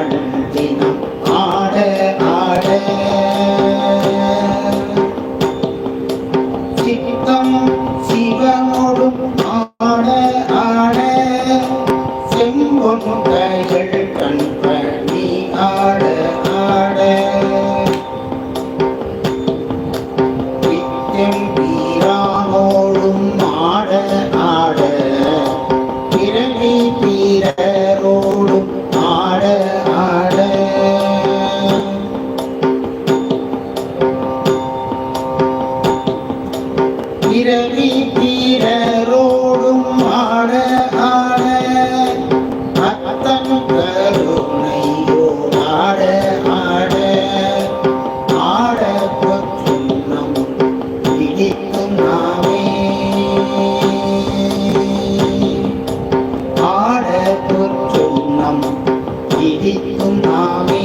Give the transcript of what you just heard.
பாடும் தினம் ஆட ஆட சித்தம் சிவனோடும் ஆட. ஆட செம்பொன் கைகள் கண்பணி ஆட ஆட நித்தம் பீரானோடும் ஆட ஆட பிறவி பீர பிறவி தீரரோடும் ஆட ஆட அத்தன் கருணையோ ஆட ஆட ஆட பொன்னம் பிடிக்கும் நாமே. ஆட பொன்னம் பிடிக்கும் நாமே.